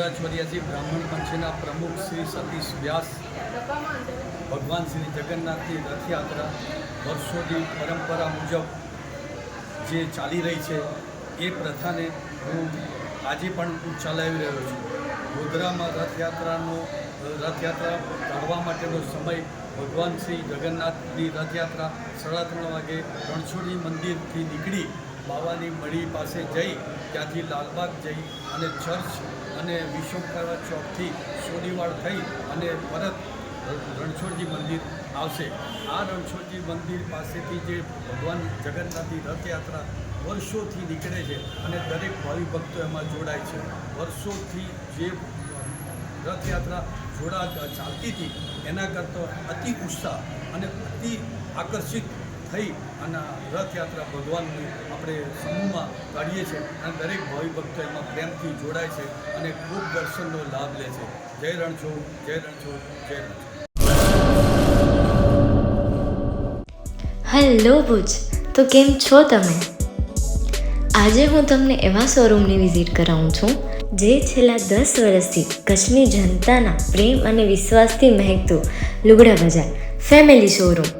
ગુજરાત ચોર્યાસી બ્રાહ્મણ પંચના પ્રમુખ શ્રી સતીશ વ્યાસ, ભગવાન શ્રી જગન્નાથની રથયાત્રા વર્ષોની પરંપરા મુજબ જે ચાલી રહી છે, એ પ્રથાને હું આજે પણ ચલાવી રહ્યો છું. ગોધરામાં રથયાત્રાનો, રથયાત્રા કાઢવા માટેનો સમય ભગવાન શ્રી જગન્નાથની રથયાત્રા સાડા ત્રણ વાગે રણછોડી મંદિરથી નીકળી બાવાની મળી પાસે જઈ ત્યાંથી લાલબાગ જઈ અને ચર્ચ અને વિશ્વકર્મા ચોકથી સોનીવાડ થઈ અને પરત રણછોડજી મંદિર આવશે. આ રણછોડજી મંદિર પાસેથી જે ભગવાન જગન્નાથની રથયાત્રા વર્ષોથી નીકળે છે અને દરેક ભાવિ એમાં જોડાય છે. વર્ષોથી જે રથયાત્રા જોડા ચાલતી હતી, એના કરતાં અતિ ઉત્સાહ અને અતિ આકર્ષિત થઈ અને રથયાત્રા ભગવાનની આપણે સમૂહમાં કાઢીએ છીએ. અને દરેક ભાવિ ભક્તો એમાં પ્રેમથી જોડાય છે અને ખૂબ દર્શનનો લાભ લે છે. જય રણછોડ જય રણછોડ જય રણછોડ. હેલો ભુજ, તો કેમ છો તમે? આજે હું તમને એવા શોરૂમની વિઝિટ કરાવું છું, જે છેલ્લા દસ વર્ષથી કચ્છની જનતાના પ્રેમ અને વિશ્વાસથી મહેકતું લુગડા બજાર, ફેમિલી શોરૂમ.